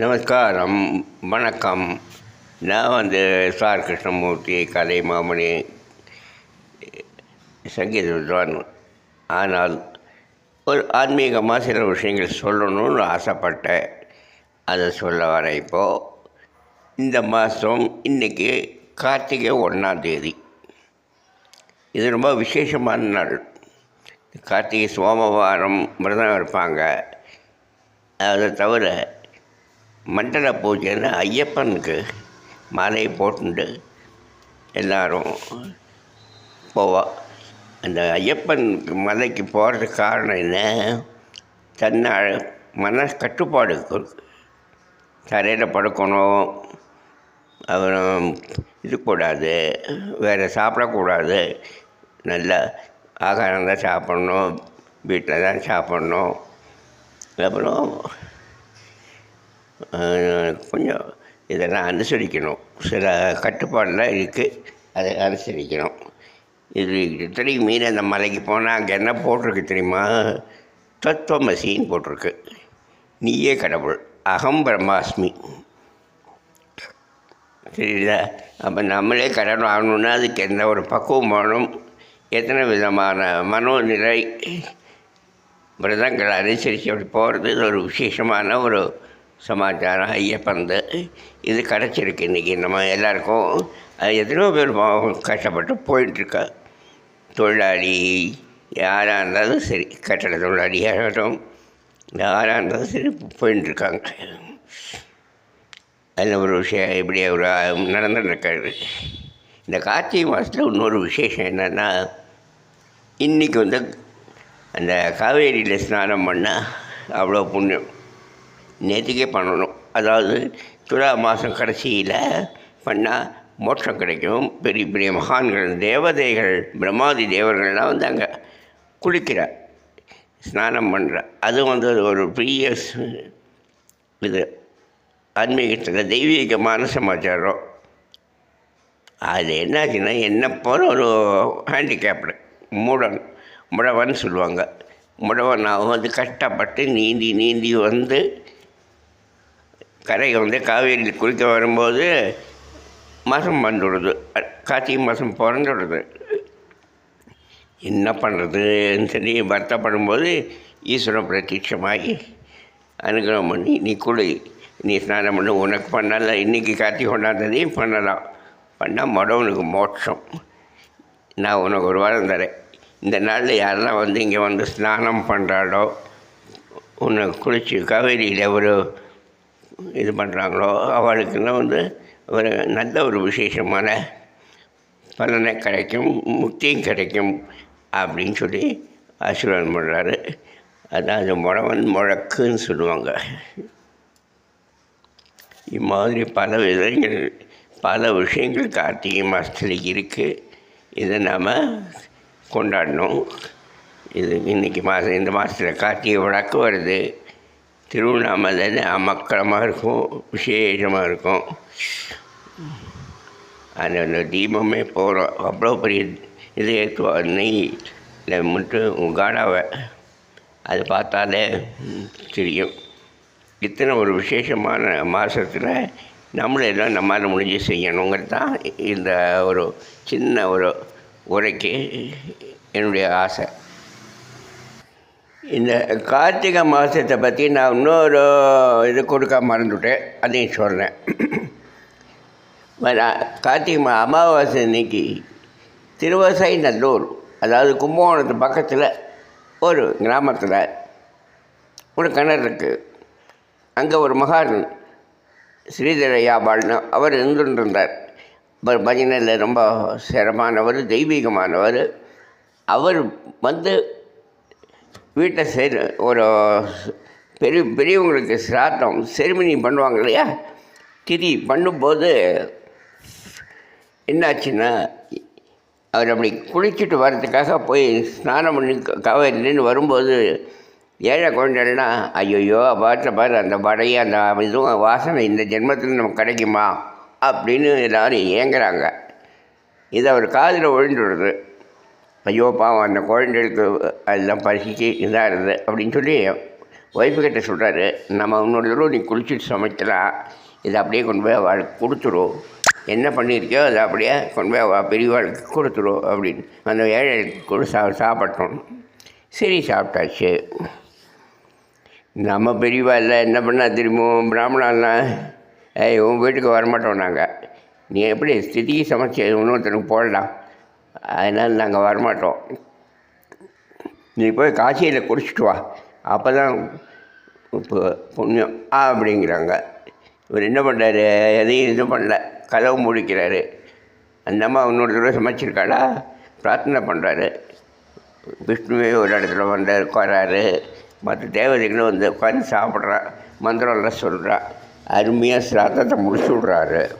நமஸ்காரம் வணக்கம். நான் வந்து சார் கிருஷ்ணமூர்த்தி கலை மாமணி சங்கீத வித்வான். ஆனால் ஒரு ஆன்மீகமாக சில விஷயங்கள் சொல்லணும்னு ஆசைப்பட்டேன். அதை சொல்ல வரேன் இப்போது இந்த மாதம் இன்றைக்கி கார்த்திகை ஒன்றாந்தேதி இது ரொம்ப விசேஷமான நாள். கார்த்திகை சோமவாரம் விரதம் இருப்பாங்க. அதை தவிர மண்டல பூஜைன்னு ஐயப்பனுக்கு மாலை போட்டுண்டு எல்லாரும் போவா. அந்த ஐயப்பன் மலைக்கு போகிறதுக்கு காரணம் என்ன? தன்னால் மன கட்டுப்பாடு தரையில் படுக்கணும். அப்புறம் இது கூடாது. வேறு சாப்பிடக்கூடாது. நல்ல ஆகாரம் தான் சாப்பிட்ணும். வீட்டில் தான் சாப்பிட்ணும். அப்புறம் கொஞ்சம் இதெல்லாம் அனுசரிக்கணும். சில கட்டுப்பாடெலாம் இருக்குது அதை அனுசரிக்கணும். இது இத்தனைக்கு மீறி அந்த மலைக்கு போனால் அங்கே என்ன போட்டிருக்கு தெரியுமா? தத்துவமசின்னு போட்டிருக்கு. நீயே கடவுள். அகம் பிரம்மாஸ்மி. சரிங்களா அப்போ நம்மளே கடவுள் ஆகணுன்னா அதுக்கு எந்த ஒரு பக்குவம் வேணும்? எத்தனை விதமான மனோநிலை? விரதங்களை அனுசரித்து அப்படி போகிறது இது ஒரு விசேஷமான ஒரு சமாச்சாரம் ஐயப்பந்து இது கிடச்சிருக்கு இன்றைக்கி நம்ம எல்லாருக்கும் அது எத்தனையோ பேர் கஷ்டப்பட்டு போயிட்டுருக்கா தொழிலாளி யாராக இருந்தாலும் சரி கட்டட தொழிலாளியாகட்டும் யாராக இருந்தாலும் சரி போயிட்டுருக்காங்க. அதில் ஒரு விஷயம் இப்படி ஒரு நடந்துட்டுருக்காரு. இந்த கார்த்திகை மாதத்தில் இன்னொரு விசேஷம் என்னென்னா இன்றைக்கி வந்து அந்த காவேரியில் ஸ்நானம் பண்ணால் அவ்வளோ புண்ணியம். நேற்றுக்கே பண்ணணும். அதாவது துலா மாதம் கடைசியில் பண்ணால் மோட்சம் கிடைக்கும். பெரிய பெரிய மகான்கள் தேவதைகள் பிரம்மாதி தேவர்கள்லாம் வந்து அங்கே ஸ்நானம் பண்ணுற அது வந்து ஒரு பெரிய இது. ஆன்மீகத்தில் தெய்வீகமான சமாச்சாரம் அது என்னாச்சுன்னா என்ன போல ஒரு ஹேண்டிகேப்டு மூடன் முடவன் சொல்லுவாங்க. முடவன் அவன் வந்து கஷ்டப்பட்டு நீந்தி நீந்தி வந்து கரை வந்து காவேரியில் குளிக்க வரும்போது மாதம் வந்துடுது கார்த்திகை மாதம் பிறந்துடுது. என்ன பண்ணுறதுன்னு சொல்லி வருத்தப்படும்போது ஈஸ்வரன் பிரத்யட்சமாகி அனுகிரகம் பண்ணி நீ குளி நீ ஸ்நானம் பண்ணு உனக்கு பண்ணல இன்றைக்கி கார்த்திகை கொண்டாந்ததையும் பண்ணலாம். பண்ணால் மடவனுக்கு மோட்சம். நான் உனக்கு ஒரு வாரம் தரேன். இந்த நாளில் யாரெல்லாம் வந்து இங்கே வந்து ஸ்நானம் பண்ணுறாளோ உன்னை குளிச்சு காவேரியில் ஒரு இது பண்ணுறாங்களோ அவளுக்கெல்லாம் வந்து ஒரு நல்ல ஒரு விசேஷமான பலனை கிடைக்கும் முக்தியும் கிடைக்கும் அப்படின்னு சொல்லி ஆசீர்வாதம் பண்ணுறாரு அதான் அது முழவன் முழக்குன்னு சொல்லுவாங்க. இம்மாதிரி பல விதங்கள் பல விஷயங்கள் கார்த்திகை மாதத்தில் இருக்குது இதை நாம் கொண்டாடணும். இது இன்றைக்கி மாதம் இந்த மாதத்தில் கார்த்திகை விளக்கு வருது. திருவண்ணாமலை அமக்கலமாக இருக்கும் விசேஷமாக இருக்கும். அந்த அந்த தீபமே போகிறோம் அவ்வளோ பெரிய இது ஏற்றுவா இல்லை மட்டும் காடாவை அது பார்த்தாலே தெரியும். இத்தனை ஒரு விசேஷமான மாதத்தில் நம்மளும் எல்லாம் நம்மளால் முடிஞ்சு செய்யணுங்கிறது தான் இந்த ஒரு சின்ன ஒரு உரைக்கு என்னுடைய ஆசை. இந்த கார்த்திகை மாதத்தை பற்றி நான் இன்னொரு இது கொடுக்க மறந்துவிட்டேன் அதையும் சொல்கிறேன் கார்த்திகை மா அமாவாசை இன்னைக்கு திருவசை நல்லூர் அதாவது கும்பகோணத்து பக்கத்தில் ஒரு கிராமத்தில் ஒரு கிணறு இருக்குது அங்கே ஒரு மகான் ஸ்ரீதரையாபாள்னு அவர் இருந்துட்டு இருந்தார் அவர் பஜனையில் ரொம்ப சிரமானவர் தெய்வீகமானவர். அவர் வந்து வீட்டை செய்கிற ஒரு பெரிய பெரியவங்களுக்கு சிராத்தம் செருமினி பண்ணுவாங்க இல்லையா? திதி பண்ணும்போது என்னாச்சுன்னா அவர் அப்படி குளிச்சுட்டு வர்றதுக்காக போய் ஸ்நானம் பண்ணி க- வரும்போது ஏழை குழந்தைகள்லாம் ஐயோயோ பார்த்த பாரு அந்த வடையை அந்த இதுவும் வாசனை இந்த ஜென்மத்தில் நமக்கு கிடைக்குமா? அப்படின்னு எல்லாரும் ஏங்குறாங்க. இது அவர் காதில் விழுந்துடுது ஐயோ பாவம் அந்த குழந்தைகளுக்கு அதெல்லாம் பசிக்கு இதாக இருது அப்படின்னு சொல்லி ஒய்ஃபு கிட்ட சொல்கிறாரு நம்ம இன்னொரு தடவை நீ குளிச்சுட்டு சமைக்கலாம் இதை அப்படியே கொண்டு போய் அவளுக்கு கொடுத்துரும் என்ன பண்ணியிருக்கியோ அதை அப்படியே கொண்டு போய் அவள் பெரியவாளுக்கு கொடுத்துரும் அப்படின்னு. அந்த ஏழைக்கு கூட சா சாப்பிட்டோம். சரி சாப்பிட்டாச்சு. நம்ம பெரியவா இல்லை என்ன பண்ணால் திரும்பவும் பிராமணாலாம் ஏய் உன் வீட்டுக்கு வரமாட்டோம் நாங்கள் நீ எப்படி ஸ்திதிக்கு சமைச்சு இன்னொருத்தனுக்கு போடலாம். அதனால் நாங்கள் வரமாட்டோம். நீ போய் காசியில் குடிச்சிட்டு வா. அப்போ தான் இப்போ புண்ணியம். ஆ அப்படிங்கிறாங்க. இவர் என்ன பண்ணுறாரு எதையும் இது பண்ணல. கதவு முடிக்கிறாரு. அந்த அம்மா இன்னொரு தடவை சமைச்சிருக்காளா? பிரார்த்தனை பண்ணுறாரு விஷ்ணுவே ஒரு இடத்துல வந்து உட்காராரு. மற்ற தேவதைகளும் வந்து உட்காந்து சாப்பிட்றா. மந்திரம்லாம் சொல்கிறான் அருமையாக சிராத்தத்தை முடிச்சு விட்றாரு.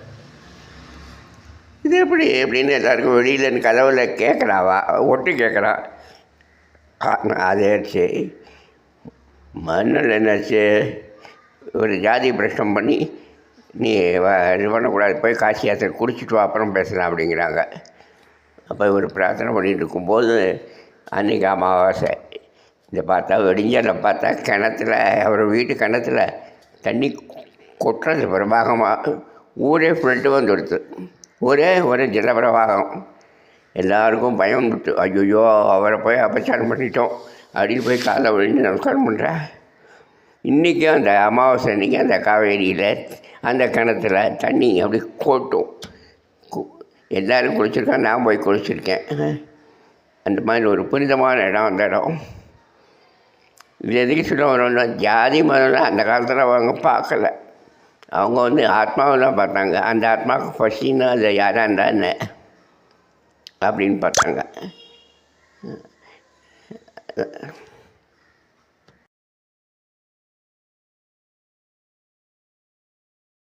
இது எப்படி எப்படின்னு எல்லாருக்கும் வெளியில் கதவில் கேட்குறாவா ஒட்டு கேட்குறா அதேச்சு மண்ணில் என்னாச்சு? ஒரு ஜாதி பிரச்சனை பண்ணி நீ இது பண்ணக்கூடாது போய் காசி யாத்திரை குடிச்சிட்டு வா அப்புறம் பேசலாம் அப்படிங்கிறாங்க. அப்போ இவர் பிரார்த்தனை பண்ணிகிட்டு இருக்கும்போது அன்றைக்கி அமாவாசை. இதை பார்த்தா வெடிஞ்சலை பார்த்தா கிணத்துல அவர் வீட்டு கிணத்துல தண்ணி கொட்டுறது பிரபாகமாக ஊரே ஃப்ரெண்டு வந்துடுது. ஒரே ஒரு ஜலப்பிரவாகம் எல்லாருக்கும் பயம் விட்டு ஐயோ அவரை போய் அபச்சாரம் பண்ணிட்டோம். அப்படின்னு போய் காலை விழுந்து நமஸ்காரம் பண்ணுற இன்றைக்கும் அந்த அமாவாசை அன்றைக்கி அந்த காவேரியில் அந்த கிணத்துல தண்ணி அப்படி கோட்டும். எல்லோரும் எல்லாரும் குளிச்சிருக்கேன் நான் போய் குளிச்சிருக்கேன். அந்த மாதிரி ஒரு புனிதமான இடம் அந்த இடம். இது எதுக்கு சொல்ல வரோம்னா ஜாதி மதம்லாம் அந்த காலத்தில் அவங்க பார்க்கல. அவங்க வந்து ஆத்மாவை தான் பார்த்தாங்க. அந்த ஆத்மாவுக்கு பசின்னா அது யாராக இருந்தால் என்ன? அப்படின்னு பார்த்தாங்க.